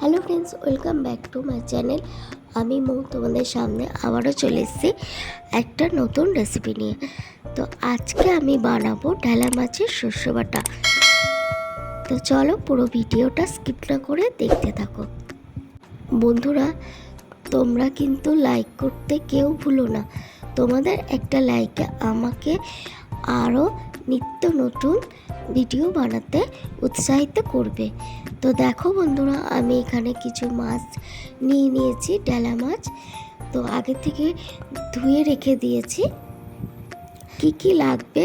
Hello friends, welcome back to my channel. আমি মৌ, তোমাদের সামনে আবারও চলে এসেছি একটা নতুন রেসিপি নিয়ে। তো আজকে আমি বানাবো ঢেলা মাছের শস্য বাটা। তো চলো পুরো ভিডিওটা স্কিপ না করে দেখতে থাকো। বন্ধুরা, তোমরা কিন্তু লাইক করতে কেউ ভুলো না। তোমাদের একটা লাইকে আমাকে আরও নিত্য নতুন ভিডিও বানাতে উৎসাহিত করবে। তো দেখো বন্ধুরা, আমি এখানে কিছু মাছ নিয়ে নিয়েছি, ডেলা মাছ। তো আগে থেকে ধুয়ে রেখে দিয়েছি। কি কি লাগবে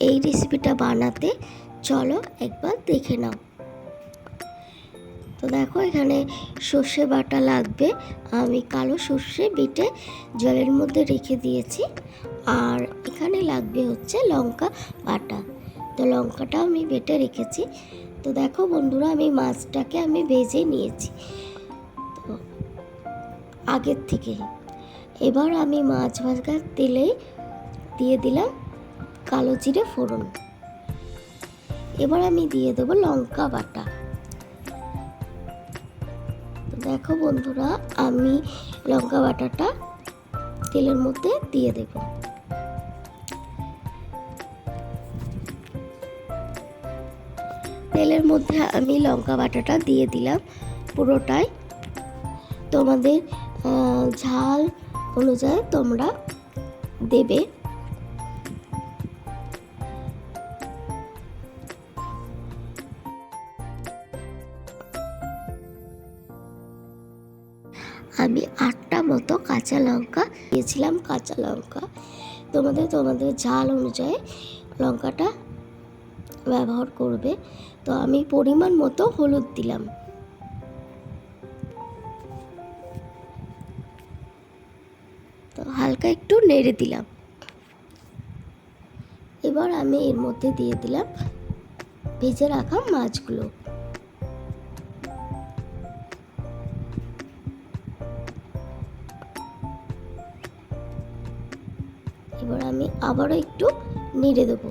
এই রেসিপিটা বানাতে, চলো একবার দেখে নাও। তো দেখো, এখানে সর্ষে বাটা লাগবে। আমি কালো সর্ষে বেটে জলের মধ্যে রেখে দিয়েছি। আর এখানে লাগবে হচ্ছে লঙ্কা বাটা। তো লঙ্কাটা আমি বেটে রেখেছি। তো দেখো বন্ধুরা, আমি মাছটাকে আমি ভেজে নিয়েছি। তো আগের থেকে। এবার আমি মাছ ভাজার তেলে দিয়ে দিলাম কালো জিরে ফোড়ন। এবার আমি দিয়ে দেবো লঙ্কা বাটা। দেখো বন্ধুরা, আমি লঙ্কা বাটাটা তেলের মধ্যে দিয়ে দেবো। তেলের মধ্যে আমি লঙ্কা বাটাটা দিয়ে দিলাম পুরোটাই। তোমাদের ঝাল অনুযায়ী তোমরা দেবে। আমি আটটা মতো কাঁচা লঙ্কা দিয়েছিলাম, কাঁচা লঙ্কা। তোমাদের তোমাদের ঝাল অনুযায়ী লঙ্কাটা ব্যবহার করবে। তো আমি পরিমাণ মতো হলুদ দিলাম। তো হালকা একটু নেড়ে দিলাম। এবার আমি এর মধ্যে দিয়ে দিলাম ভেজে রাখা মাছগুলো। এবার আমি আবারও একটু নেড়ে দেবো।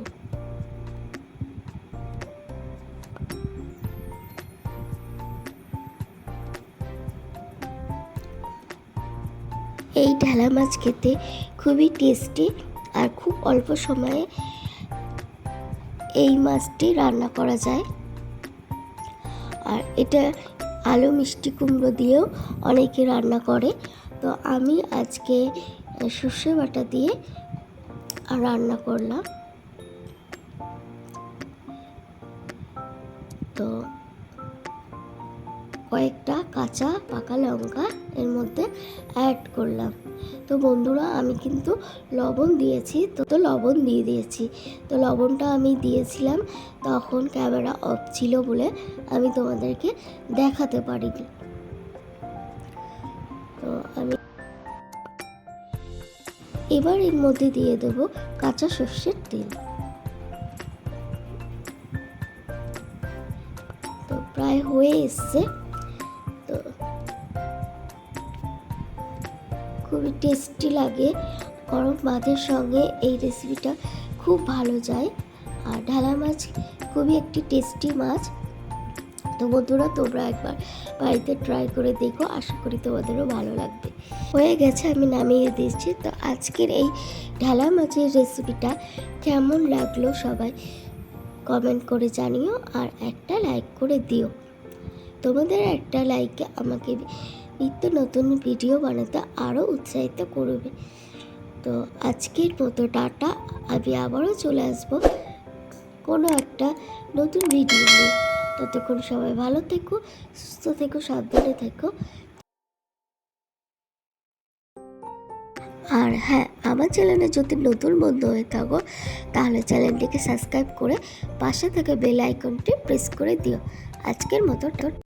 এই ঢালা মাছ খেতে খুবই টেস্টি আর খুব অল্প সময়ে এই মাছটি রান্না করা যায়। আর এটা আলু মিষ্টি কুমড়ো দিয়েও অনেকে রান্না করে। তো আমি আজকে সর্ষে বাটা দিয়ে রান্না করলাম। তো কয়েকটা কাঁচা পাকা লঙ্কা এর মধ্যে অ্যাড করলাম। তো বন্ধুরা, আমি কিন্তু লবণ দিয়েছি। তো তো লবণ দিয়ে দিয়েছি। তো লবণটা আমি দিয়েছিলাম, তখন ক্যামেরা অফ ছিল বলে আমি তোমাদেরকে দেখাতে পারিনি। তো আমি এবার এর মধ্যে দিয়ে দেবো কাঁচা সর্ষের তেল। তো প্রায় হয়ে এসছে। তো খুবই টেস্টি লাগে। গরম ভাতের সঙ্গে এই রেসিপিটা খুব ভালো যায়। আর ঢালা মাছ খুবই একটি টেস্টি মাছ। তো বন্ধুরা, তোমরা একবার বাড়িতে ট্রাই করে দেখো। আশা করি তোমাদেরও ভালো লাগবে। হয়ে গেছে, আমি নামিয়ে দিয়েছি। তো আজকের এই ঢালা মাছের রেসিপিটা কেমন লাগল সবাই কমেন্ট করে জানিও আর একটা লাইক করে দিও। তোমাদের একটা লাইকে আমাকে নিত্য নতুন ভিডিও বানাতে আরও উৎসাহিত করবে। তো আজকের মতো টাটা। আমি আবারও চলে আসব কোনো একটা নতুন ভিডিও নিয়ে। ততক্ষণ সবাই ভালো থেকো, সুস্থ থেকো, সাবধানে থেকো। আর হ্যাঁ আমার চ্যানেলে যদি নতুন বন্ধু হয়ে থাকো, তাহলে চ্যানেলটিকে সাবস্ক্রাইব করে পাশে থাকা বেল আইকনটি প্রেস করে দিও। আজকের মতো